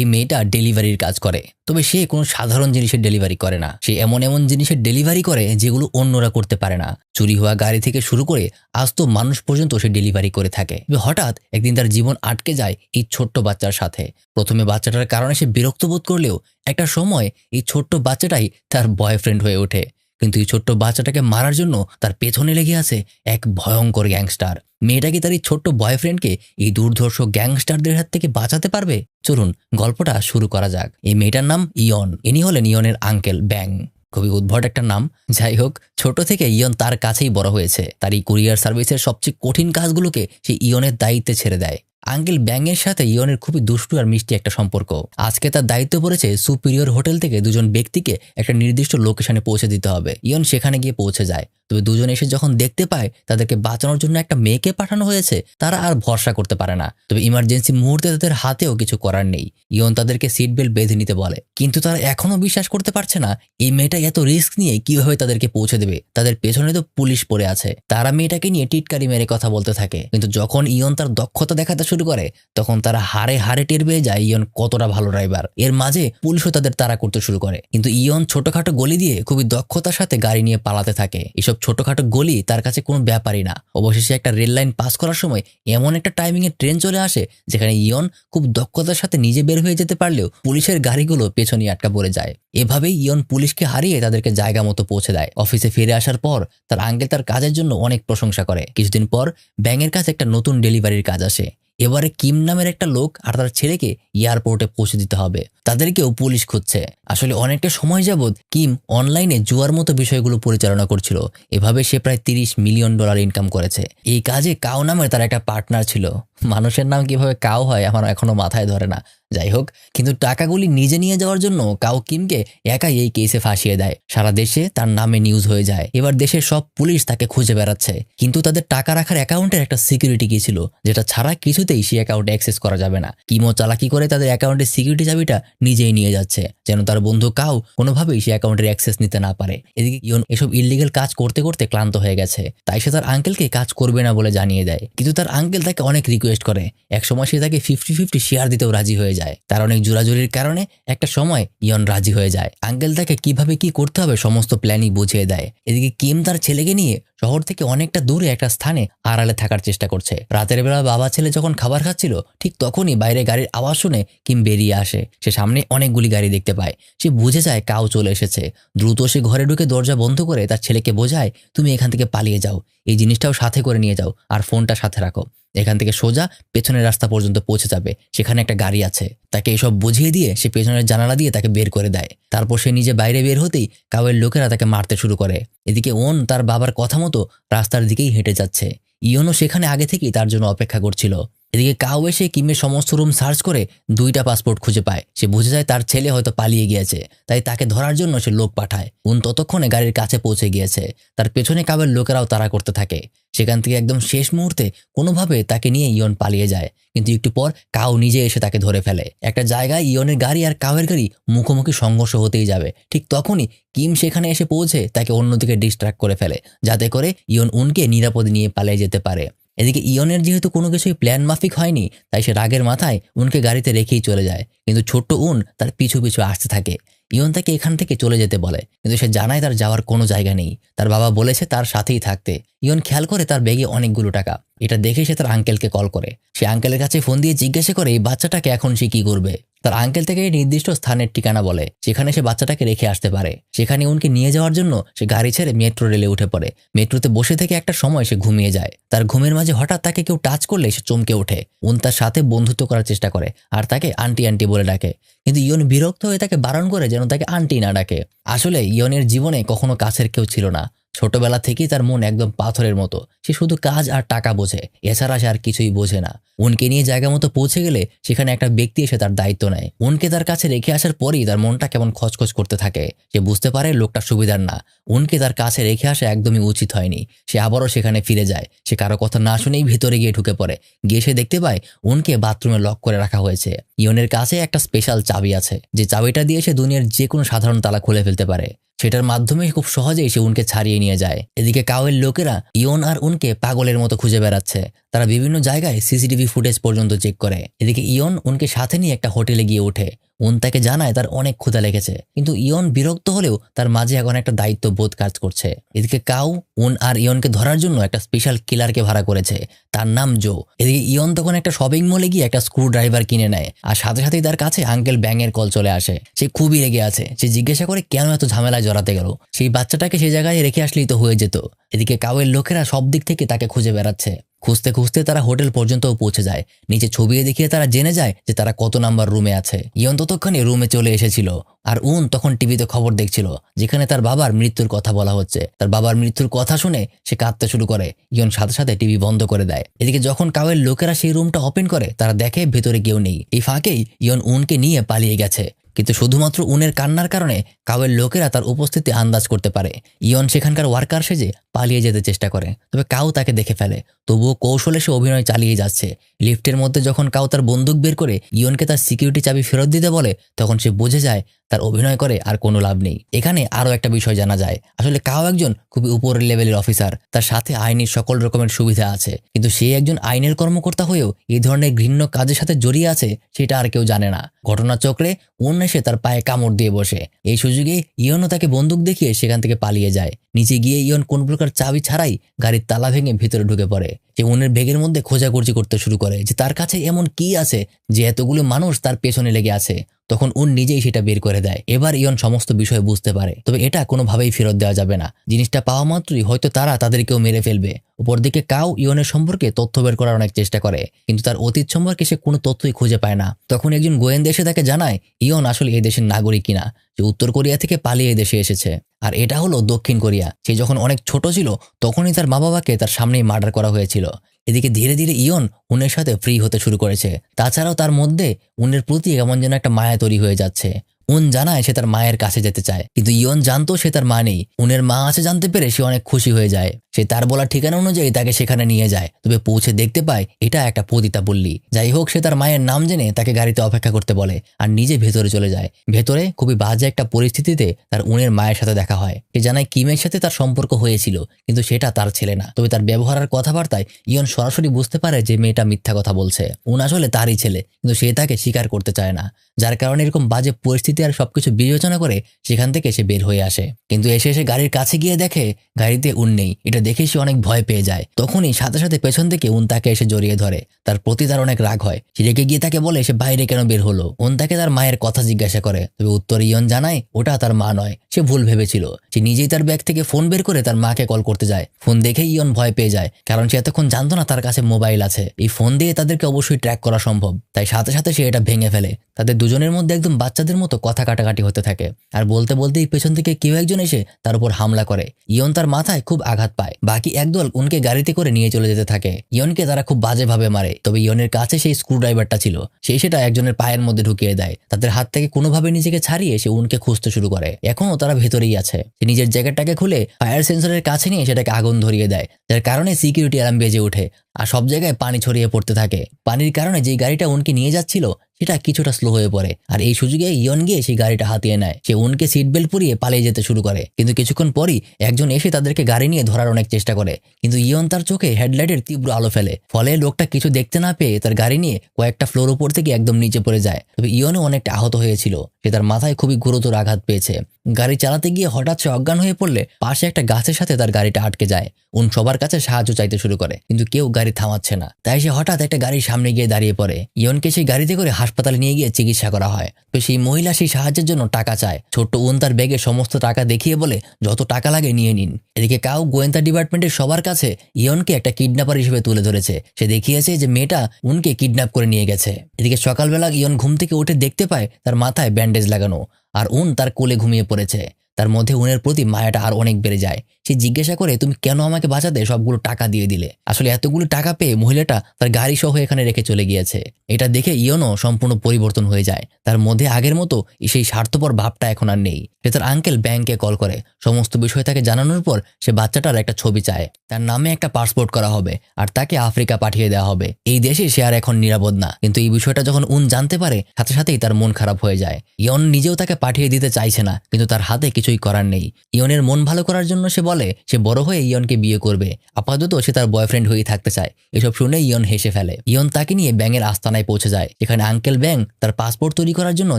এই মেয়েটা ডেলিভারির কাজ করে। তবে সে কোনো সাধারণ জিনিসের ডেলিভারি করে না। সে এমন এমন জিনিসের ডেলিভারি করে যেগুলো অন্যরা করতে পারে না। চুরি হওয়া গাড়ি থেকে শুরু করে আস্ত মানুষ পর্যন্ত সে ডেলিভারি করে থাকে। হঠাৎ একদিন তার জীবন আটকে যায় এই ছোট্ট বাচ্চার সাথে। প্রথমে বাচ্চাটার কারণে সে বিরক্ত বোধ করলেও একটা সময় এই ছোট্ট বাচ্চাটাই তার বয়ফ্রেন্ড হয়ে ওঠে। কিন্তু এই ছোট্ট বাচ্চাটাকে মারার জন্য তার পেছনে লেগে আছে এক ভয়ঙ্কর গ্যাংস্টার। মেয়েটাকে তার এই ছোট্ট বয়ফ্রেন্ডকে এই দুর্ধর্ষ গ্যাংস্টারদের হাত থেকে বাঁচাতে পারবে? চলুন, গল্পটা শুরু করা যাক। এই মেয়েটার নাম ইয়ন। ইনি হলেন ইয়নের আঙ্কেল ব্যাং। খুবই উদ্ভট একটা নাম। যাই হোক, ছোট থেকে ইয়ন তার কাছেই বড় হয়েছে। তার এই কুরিয়ার সার্ভিসের সবচেয়ে কঠিন কাজগুলোকে সে ইয়নের দায়িত্বে ছেড়ে দেয়। আঙ্কেল ব্যাঙের সাথে ইয়নের খুবই দুষ্টু আর মিষ্টি একটা সম্পর্ক। আজকে তার দায়িত্ব পড়েছে সুপিরিয়র হোটেল থেকে দুজন ব্যক্তিকে একটা নির্দিষ্ট লোকেশনে পৌঁছে দিতে হবে। ইয়ন সেখানে গিয়ে পৌঁছে যায়। তবে দুজন এসে যখন দেখতে পায়, তাদেরকে বাঁচানোর জন্য একটা মেয়েকে পাঠানো হয়েছে, তারা আর ভরসা করতে পারে না। তবে ইমার্জেন্সি মুহূর্তে তাদের হাতেও কিছু করার নেই। ইয়ন তাদেরকে সিট বেল্ট বেঁধে নিতে বলে। কিন্তু তারা এখনও বিশ্বাস করতে পারছে না, এই মেয়েটা এত রিস্ক নিয়ে কীভাবে তাদেরকে পৌঁছে দেবে? তাদের পেছনে তো পুলিশ পড়ে আছে। তারা মেয়েটাকে নিয়ে টিটকারি মেরে কথা বলতে থাকে। কিন্তু যখন ইয়ন তার দক্ষতা দেখাতে শুরু করে, তখন তারা হারে হারে টের পেয়ে যায় ইয়ন কতটা ভালো ড্রাইভার এর মাঝে পুলিশও তাদের তাড়া করতে শুরু করে। কিন্তু ইয়ন ছোটখাটো গলি দিয়ে খুবই দক্ষতার সাথে গাড়ি নিয়ে পালাতে থাকে। এসব ছোটখাটো গলি তার কাছে কোনো ব্যাপারই না। অবশেষে একটা রেল লাইন পাস করার সময় এমন একটা টাইমিং এ ট্রেন চলে আসে, যেখানে ইয়ন খুব দক্ষতার সাথে নিজে বের হয়ে যেতে পারলেও পুলিশের গাড়িগুলো পেছনে আটকা পড়ে যায়। এভাবেই ইয়ন পুলিশকে হারিয়ে তাদেরকে জায়গা মতো পৌঁছে দেয়। অফিসে ফিরে আসার পর তার আঙ্কেল তার কাজের জন্য অনেক প্রশংসা করে। কিছুদিন পর ব্যাঙের কাছে একটা নতুন ডেলিভারির কাজ আসে। এবারে কিম নামের একটা লোক আর তার ছেলেকে এয়ারপোর্টে পৌঁছে দিতে হবে। তাদেরকেও পুলিশ খুঁজছে। আসলে অনেকটা সময় যাবৎ কিম অনলাইনে জুয়ার মতো বিষয়গুলো পরিচালনা করছিল। এভাবে সে প্রায় তিরিশ মিলিয়ন ডলার ইনকাম করেছে। এই কাজে কাও নামের তার একটা পার্টনার ছিল। মানুষের নাম কীভাবে কাও হয় আমার এখনও মাথায় ধরে না। যাই হোক, কিন্তু টাকাগুলি নিজে নিয়ে যাওয়ার জন্য কাউ কিমকে একাই এই কেসে ফাঁসিয়ে দেয়। সারা দেশে তার নামে নিউজ হয়ে যায়। এবার দেশের সব পুলিশ তাকে খুঁজে বেড়াচ্ছে। কিন্তু তাদের টাকা রাখার অ্যাকাউন্টের একটা সিকিউরিটি কি ছিল? যেটা ছাড়া কিছুতেই সেই অ্যাকাউন্টে অ্যাক্সেস করা যাবে না। কিমো চালাকি করে তাদের অ্যাকাউন্টের সিকিউরিটি চাবিটা নিজেই নিয়ে যাচ্ছে, যেন তার বন্ধু কাউ কোনোভাবেই সেই অ্যাকাউন্টের অ্যাক্সেস নিতে না পারে। এদিকে ইয়ন এসব ইলিগেল কাজ করতে করতে ক্লান্ত হয়ে গেছে। তাই সে তার আঙ্কেলকে কাজ করবে না বলে জানিয়ে দেয়। কিন্তু তার আঙ্কেল তাকে অনেক রিকোয়েস্ট করে। একসময় সে তাকে ফিফটি ফিফটি শেয়ার দিতেও রাজি হয়ে যায়। তার অনেক জোরাজুরির কারণে একটা সময় ইয়ন রাজি হয়ে যায়। আঙ্কেল তাকে কীভাবে কি করতে হবে সমস্ত প্ল্যানই বুঝিয়ে দেয়। এদিকে কিম তার ছেলেকে নিয়ে শহর থেকে অনেকটা দূরে একটা স্থানে আড়ালে থাকার চেষ্টা করছে। রাতের বেলা বাবা ছেলে যখন খাবার খাচ্ছিল, ঠিক তখনই বাইরে গাড়ির আওয়াজ শুনে কিম বেরিয়ে আসে। সে সামনে অনেকগুলি গাড়ি দেখতে পায়। সে বুঝে যায় কাউ চলে এসেছে। দ্রুত সে ঘরে ঢুকে দরজা বন্ধ করে তার ছেলেকে বোঝায়, তুমি এখান থেকে পালিয়ে যাও। এই জিনিসটাও সাথে করে নিয়ে যাও। আর ফোনটা সাথে রাখো। এখান থেকে সোজা পেছনের রাস্তা পর্যন্ত পৌঁছে যাবে। সেখানে একটা গাড়ি আছে। তাকে এসব বুঝিয়ে দিয়ে সে পেছনের জানালা দিয়ে তাকে বের করে দেয়। তারপর সে নিজে বাইরে বের হতেই কাউয়ের লোকেরা তাকে মারতে শুরু করে। এদিকে ওন তার বাবার কথা মতো রাস্তার দিকেই হেঁটে যাচ্ছে। ইয়নও সেখানে আগে থেকেই তার জন্য অপেক্ষা করছিল। এদিকে কাউ এসে কিমের সমস্ত রুম সার্চ করে দুইটা পাসপোর্ট খুঁজে পায়। সে বুঝে যায় তার ছেলে হয়তো পালিয়ে গিয়েছে, তাই তাকে ধরার জন্য সে লোক পাঠায়। উন ততক্ষণে গাড়ির কাছে পৌঁছে গিয়েছে। তার পেছনে কাবের লোকেরাও তাড়া করতে থাকে। সেখান থেকে একদম শেষ মুহূর্তে কোনোভাবে তাকে নিয়ে ইয়ন পালিয়ে যায়। কিন্তু একটু পর কাউ নিজে এসে তাকে ধরে ফেলে। একটা জায়গায় ইয়নের গাড়ি আর কাউয়ের গাড়ি মুখোমুখি সংঘর্ষ হতেই যাবে। ঠিক তখনই কিম সেখানে এসে পৌঁছে তাকে অন্যদিকে ডিস্ট্র্যাক্ট করে ফেলে, যাতে করে ইয়ন উনকে নিরাপদে নিয়ে পালিয়ে যেতে পারে। এদিকে ইয়নের যেহেতু কোনো কিছুই প্ল্যান মাফিক হয়নি, তাই সে রাগের মাথায় উনকে গাড়িতে রেখেই চলে যায়। কিন্তু ছোট্ট উন তার পিছু পিছু আসতে থাকে। ইয়ন তাকে এখান থেকে চলে যেতে বলে। কিন্তু সে জানায় তার যাওয়ার কোনো জায়গা নেই। তার বাবা বলেছে তার সাথেই থাকতে। ইয়ন খেয়াল করে তার ব্যাগে অনেকগুলো টাকা। এটা দেখে সে তার আঙ্কেলকে কল করে। সে আঙ্কেলের কাছে ফোন দিয়ে জিজ্ঞাসা করে, এই বাচ্চাটাকে এখন সে কি করবে? তার আঙ্কেল থেকে নির্দিষ্ট স্থানের ঠিকানা বলে সেখানে সে বাচ্চাটাকে রেখে আসতে পারে। সেখানে উনকে নিয়ে যাওয়ার জন্য সে গাড়ি ছেড়ে মেট্রো রেলে উঠে পড়ে। মেট্রোতে বসে থেকে একটা সময় সে ঘুমিয়ে যায়। তার ঘুমের মাঝে হঠাৎ তাকে কেউ টাচ করলে সে চমকে ওঠে। উন তার সাথে বন্ধুত্ব করার চেষ্টা করে, আর তাকে আন্টি আন্টি বলে ডাকে। কিন্তু ইয়ন বিরক্ত হয়ে তাকে বারণ করে যেন তাকে আন্টি না ডাকে। আসলে ইয়নের জীবনে কখনো কাছের কেউ ছিল না। ছোটবেলা থেকেই তার মন একদম পাথরের মতো। সে শুধু কাজ আর টাকা বোঝে, এছাড়া সে আর কিছুই বোঝে না। উনকে নিয়ে জায়গা মতো পৌঁছে গেলে সেখানে একটা ব্যক্তি এসে তার দায়িত্ব নেয়। উনকে তার কাছে রেখে আসার পরেই তার মনটা কেমন খচখচ করতে থাকে। সে বুঝতে পারে লোকটা সুবিধার না। উনকে তার কাছে রেখে আসা একদমই উচিত হয়নি। সে আবারও সেখানে ফিরে যায়। সে কারও কথা না শুনেই ভেতরে গিয়ে ঢুকে পড়ে। গিয়ে সে দেখতে পায় উনকে বাথরুমে লক করে রাখা হয়েছে। ইয়নের কাছে একটা স্পেশাল চাবি আছে। যে চাবিটা দিয়ে সে দুনিয়ার যে কোনো সাধারণ তালা খুলে ফেলতে পারে। সেটার মাধ্যমে খুব সহজেই সে উনকে ছাড়িয়ে নিয়ে যায়। এদিকে কাওয়ের লোকেরা ইয়ন আর উনকে পাগলের মতো খুঁজে বেড়াচ্ছে। তারা বিভিন্ন জায়গায় সিসিটিভি ফুটেজ পর্যন্ত চেক করে। এদিকে ইয়ন উনকে সাথে নিয়ে একটা হোটেলে গিয়ে ওঠে। উন তাকে জানায় তার অনেক ক্ষুধা লেগেছে। কিন্তু ইয়ন বিরক্ত হলেও তার মাঝে এখন একটা দায়িত্ব বোধ কাজ করছে। এদিকে কাউ উন আর ইয়নকে ধরার জন্য একটা স্পেশাল কিলারকে ভাড়া করেছে। তার নাম জো। এদিকে ইয়ন তখন একটা শপিং মলে গিয়ে একটা স্ক্রু ড্রাইভার কিনে নেয়। আর সাথে সাথেই তার কাছে আঙ্কেল ব্যাঙের কল চলে আসে। সে খুবই রেগে আছে। সে জিজ্ঞাসা করে, কেন এত ঝামেলায় জড়াতে গেল? সেই বাচ্চাটাকে সেই জায়গায় রেখে আসলেই তো হয়ে যেত। এদিকে কাউয়ের লোকেরা সব দিক থেকে তাকে খুঁজে বেড়াচ্ছে। খুঁজতে খুঁজতে তারা হোটেল পর্যন্তও পৌঁছে যায়। নিচে ছবি দেখিয়ে তারা জেনে যায় যে তারা কত নাম্বার রুমে আছে। ইয়ন ততক্ষণে রুমে চলে এসেছিল আর উন তখন টিভিতে খবর দেখছিল, যেখানে তার বাবার মৃত্যুর কথা বলা হচ্ছে। তার বাবার মৃত্যুর কথা শুনে সে কাঁদতে শুরু করে। ইয়ন সাথে সাথে টিভি বন্ধ করে দেয়। এদিকে যখন কাউয়ের লোকেরা সেই রুমটা ওপেন করে, তারা দেখে ভেতরে কেউ নেই। এই ফাঁকেই ইয়ন উনকে নিয়ে পালিয়ে গেছে। কিন্তু শুধুমাত্র উনের কান্নার কারণে কাউয়ের লোকেরা তার উপস্থিতি আন্দাজ করতে পারে। ইয়ন সেখানকার ওয়ার্কার সেজে পালিয়ে যেতে চেষ্টা করে, তবে কাউ তাকে দেখে ফেলে। তবুও কৌশলে সে অভিনয় চালিয়ে যাচ্ছে। লিফটের মধ্যে যখন কাউ তার বন্দুক বের করে ইয়নকে তার সিকিউরিটি চাবি ফেরত দিতে বলে, তখন সে বুঝে যায় তার অভিনয় করে আর কোনো লাভ নেই। এখানে আরও একটা বিষয় জানা যায়। আসলে কাউ একজন খুবই উপরের লেভেলের অফিসার তার সাথে আইনের সকল রকমের সুবিধা আছে। কিন্তু সে একজন আইনের কর্মকর্তা হয়েও এই ধরনের ঘৃণ্য কাজের সাথে জড়িয়ে আছে সেটা আর কেউ জানে না। ঘটনা চক্রে অন্য এসে তার পায়ে কামড় দিয়ে বসে। এই সুযোগে ইয়নও তাকে বন্দুক দেখিয়ে সেখান থেকে পালিয়ে যায়। নিচে গিয়ে ইয়ন কোন প্রকার চাবি ছাড়াই গাড়ির তালা ভেঙে ভিতরে ঢুকে পড়ে। সে উনের বেগের মধ্যে খোঁজাখুঁজি করতে শুরু করে যে তার কাছে এমন কি আছে যে এতগুলো মানুষ তার পেছনে লেগে আছে। তখন উন নিজেই সেটা বের করে দেয়। এবার ইয়ন সমস্ত বিষয় বুঝতে পারে। তবে এটা কোনোভাবেই ফেরত দেওয়া যাবে না। জিনিসটা পাওয়া মাত্রই হয়তো তারা তাদেরকেও মেরে ফেলবে। দিকে কাউ ইয়নের সম্পর্কে তথ্য বের করার অনেক চেষ্টা করে, কিন্তু তার অতীত সম্পর্কে সে কোনো তথ্যই খুঁজে পায় না। তখন একজন গোয়েন্দা এসে তাকে জানায়, ইয়ন আসলে এই দেশের নাগরিক কিনা? যে উত্তর কোরিয়া থেকে পালিয়ে দেশে এসেছে। আর এটা হলো দক্ষিণ কোরিয়া। সে যখন অনেক ছোট ছিল, তখনই তার মা বাবাকে তার সামনেই মার্ডার করা হয়েছিল। এদিকে ধীরে ধীরে ইয়ন উনের সাথে ফ্রি হতে শুরু করেছে। তাছাড়াও তার মধ্যে উনের প্রতি এমন যেন একটা মায়া তৈরি হয়ে যাচ্ছে। উন জানায় সে তার মায়ের কাছে যেতে চায়, কিন্তু ইয়ন জানতো সে তার মা নেই। উনের মা আছে জানতে পেরে সে অনেক খুশি হয়ে যায়। সে তার বলা ঠিকানা অনুযায়ী তাকে সেখানে নিয়ে যায়। তবে পৌঁছে দেখতে পায় এটা একটা পতিতা বললি যাই হোক, সে তার মায়ের নাম জেনে তাকে গাড়িতে অপেক্ষা করতে বলে আর নিজে ভেতরে চলে যায়। ভেতরে খুবই বাজে একটা পরিস্থিতিতে তার উনের মায়ের সাথে দেখা হয়। সে জানায় কিমের সাথে তার সম্পর্ক হয়েছিল, কিন্তু সেটা তার ছেলে না। তবে তার ব্যবহার আর কথাবার্তায় ইয়ন সরাসরি বুঝতে পারে যে মেয়েটা মিথ্যা কথা বলছে। উন আসলে তারই ছেলে, কিন্তু সে তাকে স্বীকার করতে চায় না। যার কারণে এরকম বাজে পরিস্থিতি আর সবকিছু বিবেচনা করে সেখান থেকে সে বের হয়ে আসে। কিন্তু এসে এসে গাড়ির কাছে গিয়ে দেখে গাড়িতে উন নেই। এটা দেখে সে অনেক ভয় পেয়ে যায়। তখনই সাথে সাথে পেছন থেকে উন তাকে এসে জড়িয়ে ধরে। তার প্রতি তার অনেক রাগ হয়। সে রেগে গিয়ে তাকে বলে, সে বাইরে কেন বের হলো? উন তাকে তার মায়ের কথা জিজ্ঞাসা করে। তবে উত্তর ইয়ন জানায়, ওটা তার মা নয়। সে ভুল ভেবেছিল। সে নিজেই তার ব্যাগ থেকে ফোন বের করে তার মাকে কল করতে যায়। ফোন দেখে ইয়ন ভয় পেয়ে যায়, কারণ সে এতক্ষণ জানতো না তার কাছে মোবাইল আছে। এই ফোন দিয়ে তাদেরকে অবশ্যই ট্র্যাক করা সম্ভব। তাই সাথে সাথে সে এটা ভেঙে ফেলে। তাদের দুজনের মধ্যে একদম বাচ্চাদের মতো কথা কাটাকাটি হতে থাকে। আর বলতে বলতেই পেছন থেকে কেউ একজন এসে তার উপর হামলা করে। ইয়ন তার মাথায় খুব আঘাত পায়। বাকি একদল উনকে গাড়িতে করে নিয়ে চলে যেতে থাকে। ইয়নকে তারা খুব বাজেভাবে মারে। তবে ইয়নের কাছে সেই স্ক্রু ড্রাইভারটা ছিল। সেই সেটা একজনের পায়ের মধ্যে ঢুকিয়ে দেয়। তাদের হাত থেকে কোনোভাবে নিজেকে ছাড়িয়ে সে উনকে খুঁজতে শুরু করে। এখনও তারা ভেতরেই আছে। সে নিজের জ্যাকেটটাকে খুলে ফায়ার সেন্সরের কাছে নিয়ে সেটাকে আগুন ধরিয়ে দেয়। যার কারণে সিকিউরিটি অ্যালার্ম বেজে ওঠে। আর সব জায়গায় পানি ছড়িয়ে পড়তে থাকে। পানির কারণে যেই গাড়িটা উনকে নিয়ে যাচ্ছিল, সেটা কিছুটা স্লো হয়ে পড়ে। আর এই সুযোগে ইয়ন গিয়ে সেই গাড়িটা হাতিয়ে নেয়। সে উনকে সিট বেল্ট পরিয়ে পালিয়ে যেতে শুরু করে। কিন্তু কিছুক্ষণ পরই একজন এসে তাদেরকে গাড়ি নিয়ে ধরার অনেক চেষ্টা করে। কিন্তু ইয়ন তার চোখে হেডলাইটের তীব্র আলো ফেলে। ফলে লোকটা কিছু দেখতে না পেয়ে তার গাড়ি নিয়ে কয়েকটা ফ্লোর উপর থেকে একদম নিচে পড়ে যায়। তবে ইয়নও অনেকটা আহত হয়েছিল। সে তার মাথায় খুবই গুরুতর আঘাত পেয়েছে। গাড়ি চালাতে গিয়ে হঠাৎ সে অজ্ঞান হয়ে পড়লে পাশে একটা গাছের সাথে তার গাড়িটা আটকে যায়। উন সবার কাছে সাহায্য চাইতে শুরু করে, কিন্তু কেউ গাড়ি থামাচ্ছে না। তাই সে হঠাৎ একটা গাড়ির সামনে গিয়ে দাঁড়িয়ে পড়ে। ইয়নকে সেই গাড়িতে করে হাসপাতালে নিয়ে গিয়ে চিকিৎসা করা হয়। তো সেই মহিলা সেই সাহায্যের জন্য টাকা চায়। ছোট্ট উন তার ব্যাগে সমস্ত টাকা দেখিয়ে বলে, যত টাকা লাগে নিয়ে নিন। এদিকে কাউ গোয়েন্দা ডিপার্টমেন্টের সবার কাছে ইয়নকে একটা কিডন্যাপার হিসেবে তুলে ধরেছে। সে দেখিয়েছে যে মেয়েটা উনকে কিডন্যাপ করে নিয়ে গেছে। এদিকে সকালবেলা ইয়ন ঘুম থেকে উঠে দেখতে পায় তার মাথায় ব্যান্ডেজ লাগানো। আর উন তার কোলে ঘুমিয়ে পড়েছে। তার মধ্যে উনের প্রতি মায়াটা আর অনেক বেড়ে যায়। সে জিজ্ঞাসা করে, তুমি কেন আমাকে বাঁচাতে সবগুলো টাকা দিয়ে দিলে? আসলে এতগুলো টাকা পেয়ে মহিলাটা তার গাড়ি সহ এখানে রেখে চলে গিয়েছে। এটা দেখে ইয়নও সম্পূর্ণ পরিবর্তন হয়ে যায়। তার মধ্যে আগের মতো সেই স্বার্থপর ভাবটা এখন আর নেই। সে তার আঙ্কেল ব্যাংকে কল করে। সমস্ত বিষয় তাকে জানানোর পর সে বাচ্চাটার একটা ছবি চায়। তার নামে একটা পাসপোর্ট করা হবে আর তাকে আফ্রিকা পাঠিয়ে দেওয়া হবে। এই দেশে সে আর এখন নিরাপদ না। কিন্তু এই বিষয়টা যখন উন জানতে পারে, সাথে সাথেই তার মন খারাপ হয়ে যায়। ইয়ন নিজেও তাকে পাঠিয়ে দিতে চাইছে না, কিন্তু তার হাতে কিছুই করার নেই। ইয়নের মন ভালো করার জন্য সে বলে, সে বড় হয়ে ইয়নকে বিয়ে করবে। আপাতত সে তার বয়ফ্রেন্ড হয়েই থাকতে চায়। এসব শুনে ইয়ন হেসে ফেলে। ইয়ন তাকে নিয়ে ব্যাঙের আস্তানায় পৌঁছে যায় এখানে আঙ্কেল ব্যাং তার পাসপোর্ট তৈরি করার জন্য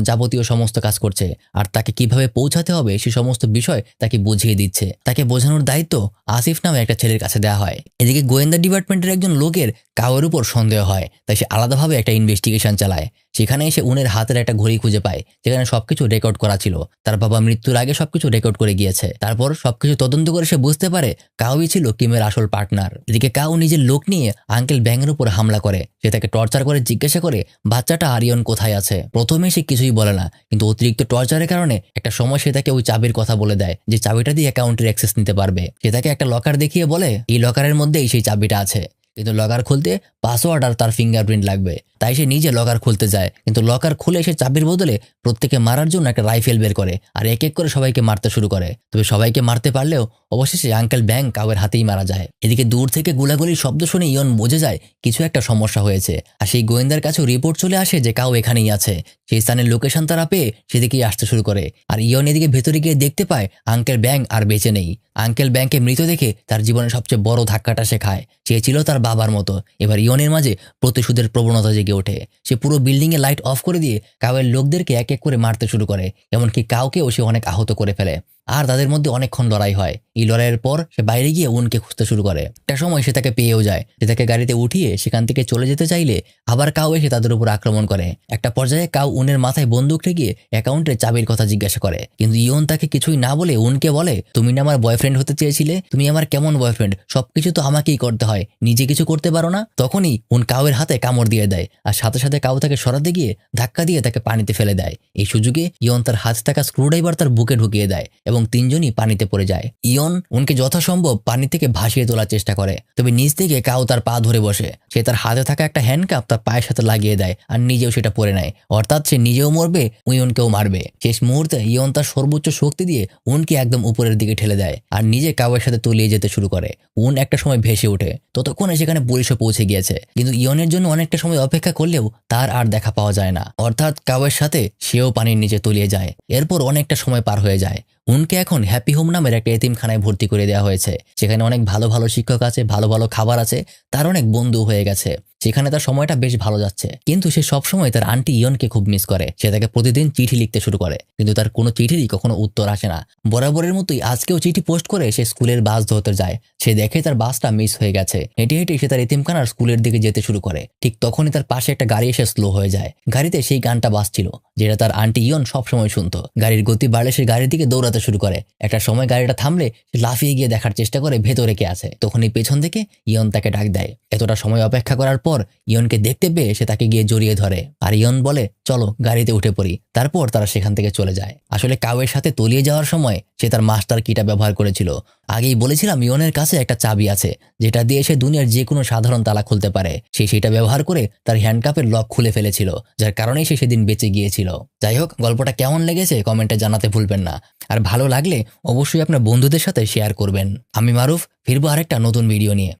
যাবতীয় সমস্ত কাজ করছে। আর তাকে কীভাবে পৌঁছাতে হবে সে সমস্ত বিষয় তাকে বুঝিয়ে দিচ্ছে। তাকে বোঝানোর দায়িত্ব আসিফ নামে একটা ছেলের কাছে দেওয়া হয়। এদিকে গোয়েন্দা ডিপার্টমেন্টের একজন লোকের কাউয়ের উপর সন্দেহ হয়, তাই সে আলাদাভাবে একটা ইনভেস্টিগেশন চালায়। সেখানে এসে উনের হাতের একটা ঘড়ি খুঁজে পায়, যেখানে সবকিছু রেকর্ড করা ছিল। তার বাবা মৃত্যুর আগে সবকিছু রেকর্ড করে গিয়েছে। তারপর সবকিছু তদন্ত করে সে বুঝতে পারে কাউই ছিল কিমের আসল পার্টনার এদিকে কাউ নিজের লোক নিয়ে আঙ্কেল ব্যাঙের উপর হামলা করে। সে তাকে টর্চার করে, জিজ্ঞাসা করে, বাচ্চাটা আরিয়ন কোথায় আছে? প্রথমে সে কিছুই বলে না, কিন্তু অতিরিক্ত টর্চারের কারণে একটা সময় সে তাকে ওই চাবির কথা বলে দেয়, যে চাবিটা দিয়ে অ্যাকাউন্টের অ্যাক্সেস নিতে পারবে। সে তাকে একটা লকার দেখিয়ে বলে, এই লকারের মধ্যেই সেই চাবিটা আছে। কিন্তু লকার খুলতে পাসওয়ার্ড আর তার ফিঙ্গারপ্রিন্ট লাগবে। তাই সে নিজে লকার খুলতে যায়। কিন্তু লকার খুলে সে চাবির বদলে প্রত্যেকে মারার জন্য একটা রাইফেল বের করে আর এক এক করে সবাইকে মারতে শুরু করে। তবে সবাইকে মারতে পারলেও অবশেষে আঙ্কেল ব্যাং কাউয়ের হাতেই মারা যায়। এদিকে দূর থেকে গোলাগুলির শব্দ শুনে ইয়ন বুঝে যায় কিছু একটা সমস্যা হয়েছে আর সেই গোয়েন্দার কাছেও রিপোর্ট চলে আসে যে কাউ এখানেই আছে। সেই স্থানের লোকেশন তারা পেয়ে সেদিকেই আসতে শুরু করে আর ইয়ন এদিকে ভেতরে গিয়ে দেখতে পায় আঙ্কেল ব্যাং আর বেঁচে নেই। আঙ্কেল ব্যাংকে মৃত দেখে তার জীবনের সবচেয়ে বড় ধাক্কাটা সে খায়। সে ছিল তার বাবার মতো। এবার ইয়নের মাঝে প্রতিশোধের প্রবণতা জেগে ওঠে। সে পুরো বিল্ডিংয়ে লাইট অফ করে দিয়ে কাউয়ের লোকদেরকে এক এক করে মারতে শুরু করে, এমনকি কাউকেও সে অনেক আহত করে ফেলে। আর তাদের মধ্যে অনেকক্ষণ লড়াই হয়। এই লড়াইয়ের পর সে বাইরে গিয়ে উনকে খুঁজতে শুরু করে। একটা সময় সে তাকে পেয়েও যায়। সে তাকে গাড়িতে উঠিয়ে সেখান থেকে চলে যেতে চাইলে আবার কাউ এসে তাদের উপর আক্রমণ করে। একটা পর্যায়ে কাউ উনের মাথায় বন্দুক ঠেকিয়ে অ্যাকাউন্টের চাবির কথা জিজ্ঞাসা করে। কিন্তু ইয়ন তাকে কিছুই না বলে উনকে বলে, তুমি না আমার বয়ফ্রেন্ড হতে চেয়েছিলে? তুমি আমার কেমন বয়ফ্রেন্ড সবকিছু তো আমাকেই করতে হয়। নিজে কিছু করতে পারো না? তখনই উন কাউয়ের হাতে কামড় দিয়ে দেয়। আর সাথে সাথে কাউ তাকে সরাতে গিয়ে ধাক্কা দিয়ে তাকে পানিতে ফেলে দেয়। এই সুযোগে ইয়ন তার হাত থাকা স্ক্রুড্রাইভার তার বুকে ঢুকিয়ে দেয় এবং তিনজনই পানিতে পড়ে যায়। ইয়ন উনকে যথাসম্ভব পানি থেকে ভাসিয়ে তোলার চেষ্টা করে। তবে নিচ থেকে কাউ তার পা ধরে বসে। সে তার হাতে থাকা একটা হ্যান্ডকাপ তার পায়ের সাথে লাগিয়ে দেয় আর নিজেও সেটা পরে নেয়। অর্থাৎ সে নিজেও মরবে, উইয়নকেও মারবে। শেষ মুহূর্তে ইয়ন তার সর্বোচ্চ শক্তি দিয়ে উনকে একদম উপরের দিকে ঠেলে দেয় আর নিজে কাউয়ের সাথে তলিয়ে যেতে শুরু করে। উন একটা সময় ভেসে ওঠে। ততক্ষণে সেখানে পুলিশও পৌঁছে গিয়েছে। কিন্তু ইয়নের জন্য অনেকটা সময় অপেক্ষা করলেও তার আর দেখা পাওয়া যায় না। অর্থাৎ কাউয়ের সাথে সেও পানির নিচে তলিয়ে যায়। এরপর অনেকটা সময় পার হয়ে যায়। উনকে এখন হ্যাপি হোম নামের একটা এতিমখানায় ভর্তি করে দেওয়া হয়েছে। সেখানে অনেক ভালো ভালো শিক্ষক আছে, ভালো ভালো খাবার আছে, তার অনেক বন্ধু হয়ে গেছে। সেখানে তার সময়টা বেশ ভালো যাচ্ছে। কিন্তু সে সবসময় তার আন্টি ইয়নকে খুব মিস করে। সে তাকে প্রতিদিন চিঠি লিখতে শুরু করে। কিন্তু তার কোনো চিঠিরই কখনো উত্তর আসে না। বরাবরের মতোই আজকেও চিঠি পোস্ট করে সে স্কুলের বাস ধরতে যায়। সে দেখে তার বাসটা মিস হয়ে গেছে। হেঁটে হেঁটে সে তার এতিমখানার স্কুলের দিকে যেতে শুরু করে। ঠিক তখনই তার পাশে একটা গাড়ি এসে স্লো হয়ে যায়। গাড়িতে সেই গানটা বাজছিল, যেটা তার আন্টি ইয়ন সবসময় শুনতো। গাড়ির গতি বাড়লে সে গাড়ির দিকে দৌড়াতে শুরু করে। একটা সময় গাড়িটা থামলে সে লাফিয়ে গিয়ে দেখার চেষ্টা করে ভেতরে কে আছে। তখনই পেছন থেকে ইয়ন তাকে ডাক দেয়। এতটা সময় অপেক্ষা করার পর ইয়নকে দেখতে পেয়ে সে তাকে গিয়ে জড়িয়ে ধরে। আর ইয়ন বলে, চলো, গাড়িতে উঠে পড়ি। তারপর তারা সেখান থেকে চলে যায়। আসলে কাউয়ের সাথে তলিয়ে যাওয়ার সময় সে তার মাস্টার কিটা ব্যবহার করেছিল। আগেই বলেছিলাম, ইয়নের কাছে একটা চাবি আছে, যেটা দিয়ে সে দুনিয়ার যে কোনো সাধারণ তালা খুলতে পারে। সে সেটা ব্যবহার করে তার হ্যান্ডকাপের লক খুলে ফেলেছিল, যার কারণেই সে সেদিন বেঁচে গিয়েছিল। যাই হোক, গল্পটা কেমন লেগেছে কমেন্টে জানাতে ভুলবেন না। আর ভালো লাগলে অবশ্যই আপনার বন্ধুদের সাথে শেয়ার করবেন। আমি মারুফ, ফিরবো আরেকটা নতুন ভিডিও নিয়ে।